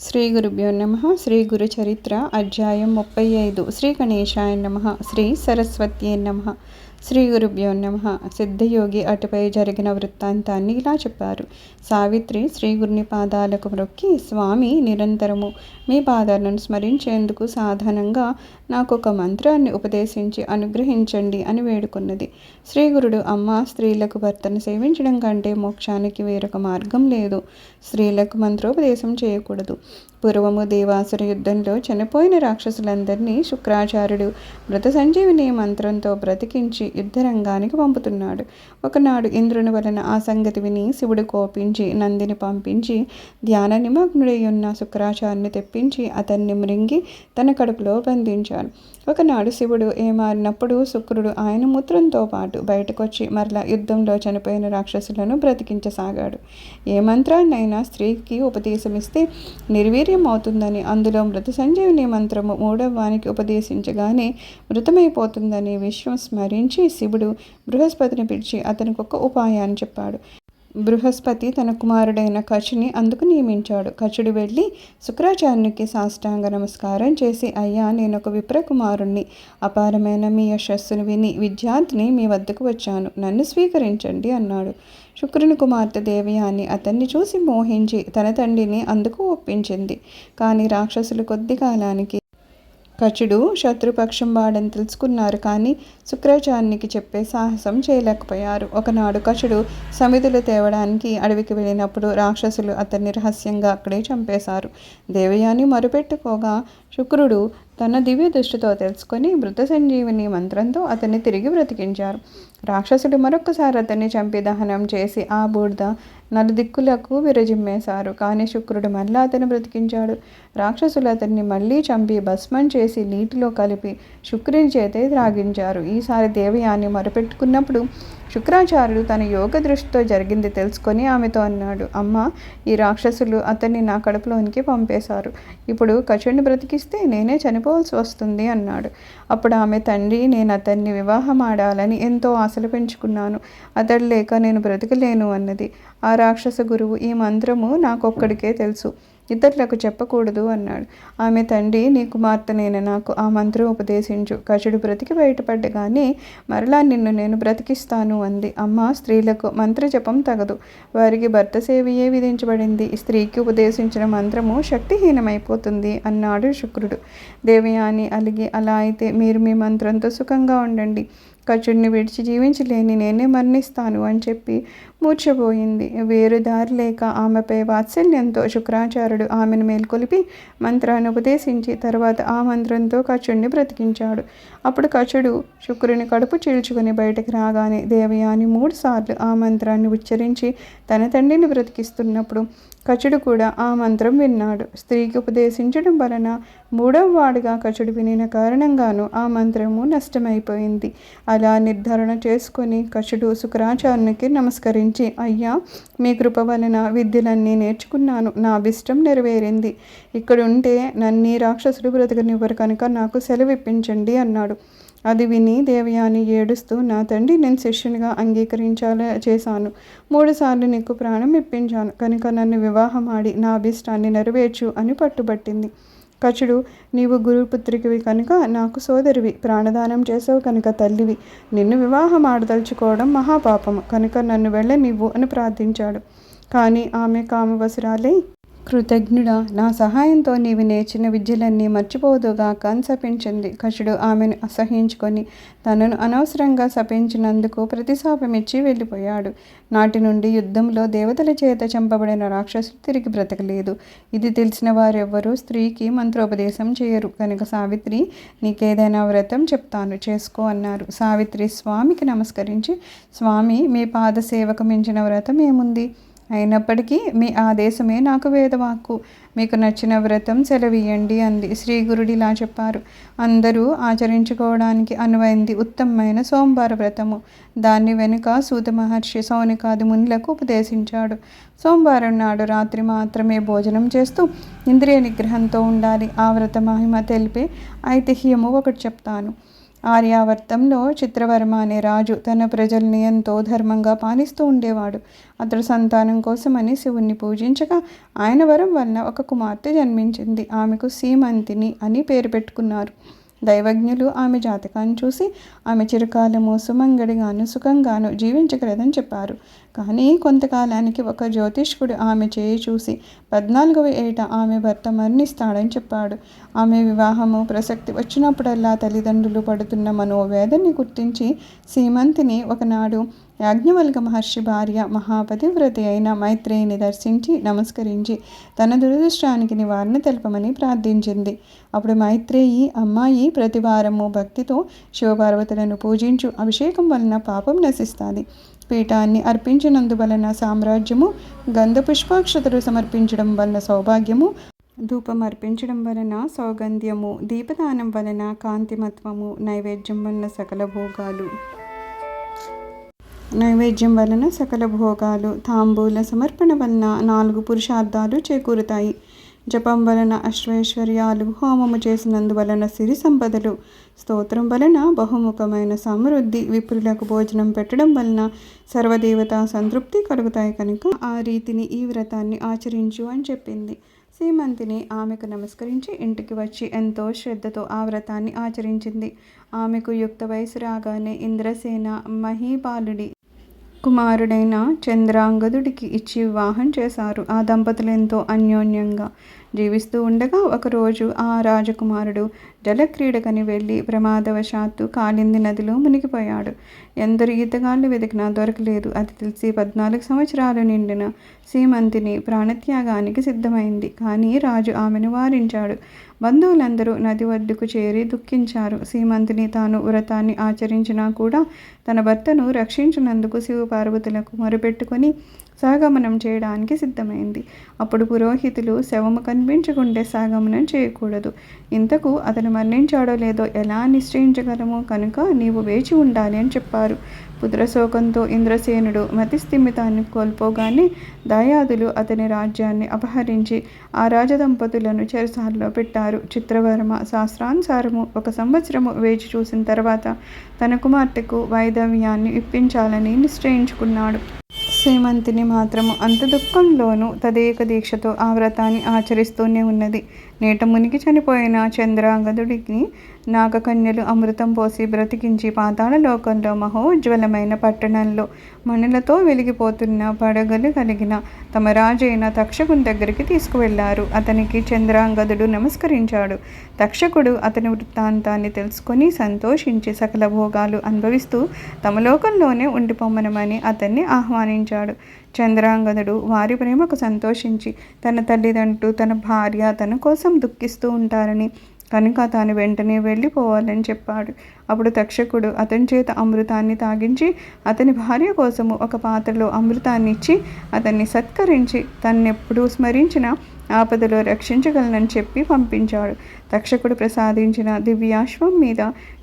శ్రీ గురుభ్యో నమ. శ్రీ గురు చరిత్ర అధ్యాయం ముప్పై ఐదు. శ్రీ గణేశాయ నమ. శ్రీ సరస్వత్యే నమ. శ్రీ గురుభ్యో నమ. సిద్ధయోగి అటుపై జరిగిన వృత్తాంతాన్ని ఇలా చెప్పారు. సావిత్రి శ్రీ గురుని పాదాలకు మొక్కి స్వామి నిరంతరము. మీ పాదాలను స్మరించేందుకు సాధనంగా నాకు ఒక మంత్రాన్ని ఉపదేశించి అనుగ్రహించండి అని వేడుకున్నది. శ్రీ గురుడు అమ్మ స్త్రీలకు భర్తను సేవించడం కంటే మోక్షానికి వేరొక మార్గం లేదు. స్త్రీలకు మంత్రోపదేశం చేయకూడదు. పూర్వము దేవాసుర యుద్ధంలో చనిపోయిన రాక్షసులందరినీ శుక్రాచార్యుడు మృత సంజీవిని మంత్రంతో బ్రతికించి యుద్ధరంగానికి పంపుతున్నాడు. ఒకనాడు ఇంద్రుని వలన ఆ సంగతి విని శివుడు కోపించి నందిని పంపించి ధ్యాన నిమగ్నుడై ఉన్న శుక్రాచార్యుని తెప్పించి అతన్ని మృంగి తన కడుపులో బంధించాడు. ఒకనాడు శివుడు ఏమారినప్పుడు శుక్రుడు ఆయన మూత్రంతో పాటు బయటకొచ్చి మరలా యుద్ధంలో చనిపోయిన రాక్షసులను బ్రతికించసాగాడు. ఏ మంత్రాన్నైనా స్త్రీకి ఉపదేశమిస్తే నిర్వీర్యం అవుతుందని అందులో మృత సంజీవిని మంత్రము మూడవానికి ఉపదేశించగానే మృతమైపోతుందని విషయం స్మరించి శివుడు బృహస్పతిని పిలిచి అతనికి ఒక ఉపాయాన్ని చెప్పాడు. బృహస్పతి తన కుమారుడైన కచుని అందుకు నియమించాడు. కచుడు వెళ్ళి శుక్రాచార్యునికి సాష్టాంగ నమస్కారం చేసి అయ్యా నేను ఒక విప్రకుమారుణ్ణి. అపారమైన మీ యశస్సును విని విద్యార్థిని మీ వద్దకు వచ్చాను. నన్ను స్వీకరించండి అన్నాడు. శుక్రుని కుమార్తె దేవయాని అతన్ని చూసి మోహించి తన తండ్రిని అందుకు ఒప్పించింది. కానీ రాక్షసులు కొద్ది కాలానికి కచుడు శత్రుపక్షం వాడని తెలుసుకున్నారు కానీ శుక్రాచార్యునికి చెప్పే సాహసం చేయలేకపోయారు. ఒకనాడు కచుడు సమితులు తేవడానికి అడవికి వెళ్ళినప్పుడు రాక్షసులు అతన్ని రహస్యంగా అక్కడే చంపేశారు. దేవయాని మరుపెట్టుకోగా శుక్రుడు తన దివ్య దృష్టితో తెలుసుకొని మృత సంజీవిని మంత్రంతో అతన్ని తిరిగి బ్రతికించారు. రాక్షసుడు మరొకసారి అతన్ని చంపి దహనం చేసి ఆ బూడిద నలుదిక్కులకు విరజిమ్మేశారు. కానీ శుక్రుడు మళ్ళీ అతను బ్రతికించాడు. రాక్షసులు అతన్ని మళ్ళీ చంపి భస్మం చేసి నీటిలో కలిపి శుక్రుని చేతే త్రాగించారు. ఈసారి దేవయాన్ని మొరపెట్టుకున్నప్పుడు శుక్రాచార్యుడు తన యోగ దృష్టితో జరిగింది తెలుసుకొని ఆమెతో అన్నాడు అమ్మ ఈ రాక్షసులు అతన్ని నా కడుపులోనికి పంపేశారు. ఇప్పుడు కచుడిని బ్రతికిస్తే నేనే చనిపోవాల్సి వస్తుంది అన్నాడు. అప్పుడు ఆమె తండ్రి నేను అతన్ని వివాహం ఆడాలని ఎంతో ఆశలు పెంచుకున్నాను. అతడు లేక నేను బ్రతకలేను అన్నది. ఆ రాక్షస గురువు ఈ మంత్రము నాకొక్కడికే తెలుసు. ఇతరులకు చెప్పకూడదు అన్నాడు. ఆమె తండ్రి నీ కుమార్తెనైన నాకు ఆ మంత్రం ఉపదేశించు. కచుడు బ్రతికి బయటపడ్డగానే మరలా నిన్ను నేను బ్రతికిస్తాను అంది. అమ్మ స్త్రీలకు మంత్ర జపం తగదు. వారికి భర్త సేవయే విధించబడింది. స్త్రీకి ఉపదేశించిన మంత్రము శక్తిహీనమైపోతుంది అన్నాడు శుక్రుడు. దేవయాని అలిగి అలా అయితే మీరు మీ మంత్రంతో సుఖంగా ఉండండి. కచుడిని విడిచి జీవించలేని నేనే మరణిస్తాను అని చెప్పి మూర్చబోయింది వేరు దారి లేక ఆమెపై వాత్సల్యంతో శుక్రాచార్యుడు ఆమెను మేల్కొలిపి మంత్రాన్ని ఉపదేశించి తర్వాత ఆ మంత్రంతో కచుడిని బ్రతికించాడు. అప్పుడు కచుడు శుక్రుని కడుపు చీల్చుకుని బయటకు రాగానే దేవయాని మూడుసార్లు ఆ మంత్రాన్ని ఉచ్చరించి తన తండ్రిని బ్రతికిస్తున్నప్పుడు కచుడు కూడా ఆ మంత్రం విన్నాడు. స్త్రీకి ఉపదేశించడం వలన మూడవ వాడుగా కచుడు వినిన కారణంగాను ఆ మంత్రము నష్టమైపోయింది. అలా నిర్ధారణ చేసుకొని కచుడు శుక్రాచార్యునికి నమస్కరించి అయ్యా మీ కృప వలన విద్యలన్నీ నేర్చుకున్నాను. నా అభిష్టం నెరవేరింది. ఇక్కడ ఉంటే నన్నీ రాక్షసుడు బ్రతకనివ్వరు కనుక నాకు సెలవిప్పించండి అన్నాడు. అది విని దేవయాని ఏడుస్తూ నా తండ్రి నేను శిష్యునిగా అంగీకరించాల చేశాను. మూడుసార్లు నీకు ప్రాణం ఇప్పించాను. కనుక నన్ను వివాహం ఆడి నా అభిష్టాన్ని నెరవేర్చు అని పట్టుబట్టింది. కచుడు నీవు గురుపుత్రికివి కనుక నాకు సోదరివి ప్రాణదానం చేసావు కనుక తల్లివి. నిన్ను వివాహం ఆడదలుచుకోవడం మహాపాపము కనుక నన్ను వెళ్ళనివ్వు అని ప్రార్థించాడు. కానీ ఆమె కామవసురాలై కృతజ్ఞుడా. నా సహాయంతో నీవు నేర్చిన విద్యలన్నీ మర్చిపోదుగా అని శపించింది కషుడు ఆమెను అసహించుకొని తనను అనవసరంగా శపించినందుకు ప్రతిశాపమిచ్చి వెళ్ళిపోయాడు. నాటి నుండి యుద్ధంలో దేవతల చేత చంపబడిన రాక్షసులు తిరిగి బ్రతకలేదు. ఇది తెలిసిన వారెవ్వరూ స్త్రీకి మంత్రోపదేశం చేయరు. కనుక సావిత్రి నీకేదైనా వ్రతం చెప్తాను. చేసుకో అన్నారు. సావిత్రి స్వామికి నమస్కరించి స్వామి మీ పాద సేవకు మించిన వ్రతం ఏముంది? అయినప్పటికీ మీ ఆదేశమే నాకు వేదవాక్కు. మీకు నచ్చిన వ్రతం సెలవీయండి అంది. శ్రీ ఇలా చెప్పారు. అందరూ ఆచరించుకోవడానికి అనువైంది ఉత్తమమైన సోమవార వ్రతము. దాన్ని వెనుక సూత మహర్షి సౌనికాది మునులకు ఉపదేశించాడు. సోమవారం నాడు రాత్రి మాత్రమే భోజనం చేస్తూ ఇంద్రియ నిగ్రహంతో ఉండాలి. ఆ వ్రత మహిమ తెలిపే ఐతిహ్యము ఒకటి చెప్తాను. ఆర్యావర్తంలో చిత్రవర్మ అనే రాజు తన ప్రజల్ని ఎంతో ధర్మంగా పాలిస్తూ ఉండేవాడు. అతడు సంతానం కోసమని శివుణ్ణి పూజించగా ఆయన వరం వలన ఒక కుమార్తె జన్మించింది. ఆమెకు సీమంతిని అని పేరు పెట్టుకున్నారు. దైవజ్ఞులు ఆమె జాతకాన్ని చూసి ఆమె చిరకాలము సుమంగడిగాను సుఖంగాను జీవించగలదని చెప్పారు. కానీ కొంతకాలానికి ఒక జ్యోతిష్కుడు ఆమె చేయి చూసి పద్నాలుగవ ఏట ఆమె భర్త మరణిస్తాడని చెప్పాడు. ఆమె వివాహము ప్రసక్తి వచ్చినప్పుడల్లా తల్లిదండ్రులు పడుతున్న మనోవేదన్ని గుర్తించి సీమంతిని ఒకనాడు యాజ్ఞవల్క మహర్షి భార్య మహాపతివ్రతి అయిన మైత్రేయిని దర్శించి నమస్కరించి తన దురదృష్టానికి నివారణ తెలపమని ప్రార్థించింది. అప్పుడు మైత్రేయి అమ్మాయి ప్రతివారము భక్తితో శివపార్వతులను పూజించు అభిషేకం వలన పాపం నశిస్తుంది. పీఠాన్ని అర్పించినందువలన సామ్రాజ్యము గంధ పుష్పాక్షతలు సమర్పించడం వలన సౌభాగ్యము ధూపం అర్పించడం వలన సౌగంధ్యము దీపదానం వలన కాంతిమత్వము నైవేద్యం వలన సకల భోగాలు. నైవేద్యం వలన సకల భోగాలు తాంబూల సమర్పణ వలన నాలుగు పురుషార్థాలు చేకూరుతాయి. జపం వలన అశ్వైశ్వర్యాలు హోమము చేసినందువలన సిరి సంపదలు స్తోత్రం వలన బహుముఖమైన సమృద్ధి విప్రులకు భోజనం పెట్టడం వలన సర్వదేవత సంతృప్తి కలుగుతాయి కనుక ఆ రీతిని ఈ వ్రతాన్ని ఆచరించు అని చెప్పింది. సీమంతిని ఆమెకు నమస్కరించి ఇంటికి వచ్చి ఎంతో శ్రద్ధతో ఆ వ్రతాన్ని ఆచరించింది. ఆమెకు యుక్త వయసు రాగానే ఇంద్రసేన మహీపాలుడి కుమారుడైన చంద్రాంగదుడికి ఇచ్చి వివాహం చేశారు. ఆ దంపతులు ఎంతో అన్యోన్యంగా జీవిస్తూ ఉండగా ఒకరోజు ఆ రాజకుమారుడు జలక్రీడకని వెళ్ళి ప్రమాదవశాత్తు కాలింది నదిలో మునిగిపోయాడు. ఎందరు ఈతగాళ్ళు వెతికినా దొరకలేదు. అది తెలిసి పద్నాలుగు సంవత్సరాలు నిండిన సీమంతిని ప్రాణత్యాగానికి సిద్ధమైంది. కానీ రాజు ఆమెను వారించాడు. బంధువులందరూ నది వద్దకు చేరి దుఃఖించారు. సీమంతిని తాను వ్రతాన్ని ఆచరించినా కూడా తన భర్తను రక్షించినందుకు శివపార్వతులకు మొరుపెట్టుకొని సహగమనం చేయడానికి సిద్ధమైంది. అప్పుడు పురోహితులు శవము కనిపించకుండే సహగమనం చేయకూడదు. ఇంతకు అతను మరణించాడో లేదో ఎలా నిశ్చయించగలము కనుక నీవు వేచి ఉండాలి అని చెప్పారు. పుత్రశోకంతో ఇంద్రసేనుడు మతిస్థిమితాన్ని కోల్పోగానే దయాదులు అతని రాజ్యాన్ని అపహరించి ఆ రాజదంపతులను చెరసాల్లో పెట్టారు. చిత్రవర్మ శాస్త్రానుసారము ఒక సంవత్సరము వేచి చూసిన తర్వాత తన కుమార్తెకు వైదవ్యాన్ని ఇప్పించాలని నిశ్చయించుకున్నాడు. శ్రీమంతిని మాత్రము అంత దుఃఖంలోనూ తదేక దీక్షతో ఆ వ్రతాన్ని ఆచరిస్తూనే ఉన్నది. నేట మునికి చనిపోయిన చంద్రాంగదుడికి నాగకన్యలు అమృతం పోసి బ్రతికించి పాతాళ లోకంలో మహోజ్వలమైన పట్టణంలో మణులతో వెలిగిపోతున్న పడగలు కలిగిన తమ రాజైన తక్షకుని దగ్గరికి తీసుకువెళ్ళారు. అతనికి చంద్రాంగదుడు నమస్కరించాడు. తక్షకుడు అతని వృత్తాంతాన్ని తెలుసుకొని సంతోషించి సకల భోగాలు అనుభవిస్తూ తమ లోకంలోనే ఉండిపోమనమని అతన్ని ఆహ్వానించాడు. చంద్రాంగదుడు వారి ప్రేమకు సంతోషించి తన తల్లిదండ్రులు తన భార్య తన కోసం దుఃఖిస్తూ ఉంటారని కనుక తాను వెంటనే వెళ్ళిపోవాలని చెప్పాడు. అప్పుడు తక్షకుడు అతని చేత అమృతాన్ని తాగించి అతని భార్య కోసము ఒక పాత్రలో అమృతాన్ని ఇచ్చి అతన్ని సత్కరించి తన్నెప్పుడూ స్మరించిన ఆపదలో రక్షించగలనని చెప్పి పంపించాడు. తక్షకుడు ప్రసాదించిన దివ్యాశ్వం మీద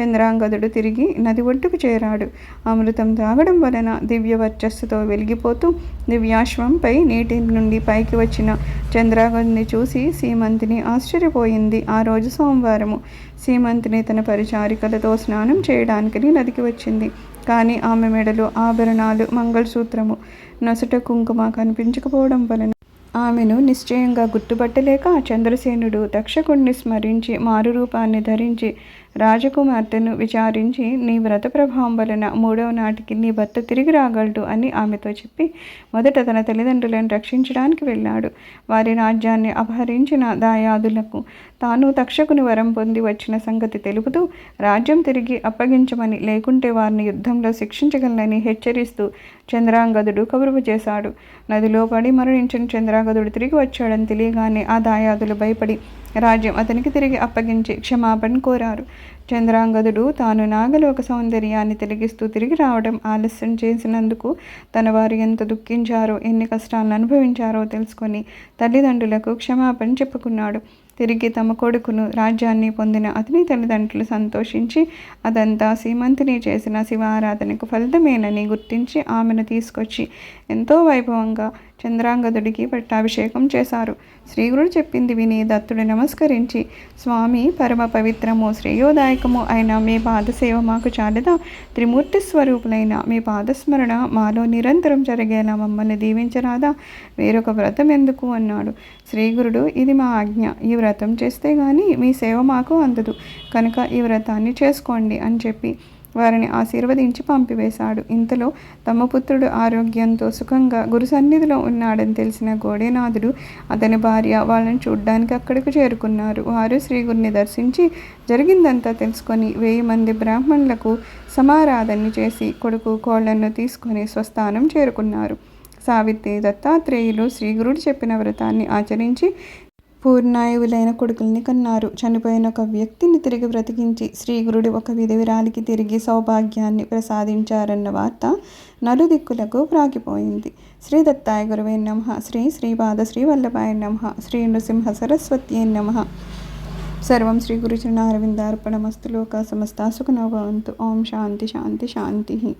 చంద్రాంగదుడు తిరిగి నది ఒడ్డుకు చేరాడు. అమృతం తాగడం వలన దివ్య వర్చస్సుతో వెలిగిపోతూ దివ్యాశ్వంపై నీటి నుండి పైకి వచ్చిన చంద్రాంగదుని చూసి సీమంతిని ఆశ్చర్యపోయింది. ఆ రోజు సోమవారము. సీమంతిని తన పరిచారికలతో స్నానం చేయడానికి నదికి వచ్చింది. కానీ ఆమె మెడలో ఆభరణాలు మంగళసూత్రము నొసట కుంకుమ కనిపించకపోవడం వలన ఆమెను నిశ్చయంగా గుర్తుపట్టలేక చంద్రసేనుడు తక్షకుణ్ణి స్మరించి మారు రూపాన్ని ధరించి రాజకుమార్తెను విచారించి నీ వ్రత ప్రభావం వలన మూడవ నాటికి నీ భర్త తిరిగి రాగలడు అని ఆమెతో చెప్పి మొదట తన తల్లిదండ్రులను రక్షించడానికి వెళ్ళాడు. వారి రాజ్యాన్ని అపహరించిన దాయాదులకు తాను తక్షకుని వరం పొంది వచ్చిన సంగతి తెలుపుతూ రాజ్యం తిరిగి అప్పగించమని లేకుంటే వారిని యుద్ధంలో శిక్షించగలనని హెచ్చరిస్తూ చంద్రాంగదుడు కబురుపు చేశాడు. నదిలో పడి మరణించిన చంద్రాంగదుడు తిరిగి వచ్చాడని తెలియగానే ఆ దాయాదులు భయపడి రాజ్యం అతనికి తిరిగి అప్పగించి క్షమాపణ కోరారు. చంద్రాంగదుడు తాను నాగలోక సౌందర్యాన్ని తిరిగిస్తూ తిరిగి రావడం ఆలస్యం చేసినందుకు తన వారు ఎంత దుఃఖించారో ఎన్ని కష్టాలను అనుభవించారో తెలుసుకొని తల్లిదండ్రులకు క్షమాపణ చెప్పుకున్నాడు. తిరిగి తమ కొడుకును రాజ్యాన్ని పొందిన అతని తల్లిదండ్రులు సంతోషించి అదంతా సీమంతిని చేసిన శివారాధనకు ఫలితమేనని గుర్తించి ఆమెను తీసుకొచ్చి ఎంతో వైభవంగా చంద్రాంగదుడికి పట్టాభిషేకం చేశారు. శ్రీగురుడు చెప్పింది విని దత్తుడు నమస్కరించి స్వామి పరమ పవిత్రము శ్రేయోదాయకము అయిన మీ పాదసేవ మాకు చాలదా త్రిమూర్తి స్వరూపులైన మీ పాదస్మరణ మాలో నిరంతరం జరిగేలా మమ్మల్ని దీవించరాదా? వేరొక వ్రతం ఎందుకు? అన్నాడు. శ్రీగురుడు ఇది మా ఆజ్ఞ. ఈ వ్రతం చేస్తే గాని మీ సేవ మాకు అందదు. కనుక ఈ వ్రతాన్ని చేసుకోండి అని చెప్పి వారిని ఆశీర్వదించి పంపివేశాడు. ఇంతలో తమ పుత్రుడు ఆరోగ్యంతో సుఖంగా గురు సన్నిధిలో ఉన్నాడని తెలిసిన గోడేనాథుడు అతని భార్య వాళ్ళని చూడ్డానికి అక్కడికి చేరుకున్నారు. వారు శ్రీగురిని దర్శించి జరిగిందంతా తెలుసుకొని వెయ్యి మంది బ్రాహ్మణులకు సమారాధన చేసి కొడుకు కోళ్ళను తీసుకొని స్వస్థానం చేరుకున్నారు. సావిత్రి దత్తాత్రేయులు శ్రీగురుడు చెప్పిన వ్రతాన్ని ఆచరించి పూర్ణాయువులైన కొడుకుల్ని కన్నారు. చనిపోయిన ఒక వ్యక్తిని తిరిగి బ్రతికించి శ్రీగురుడు ఒక విధవిరాలికి తిరిగి సౌభాగ్యాన్ని ప్రసాదించారన్న వార్త నలుదిక్కులకు ప్రాగిపోయింది శ్రీ దత్తాయ గురువే నమ. శ్రీ శ్రీపాద శ్రీవల్లభాయ నమ. శ్రీ నృసింహ సరస్వతి నమ. సర్వం శ్రీ గురుచరణ అరవిందార్పణమస్తులోక సమస్త సుఖనో భవంతు ఓం శాంతి శాంతి శాంతి.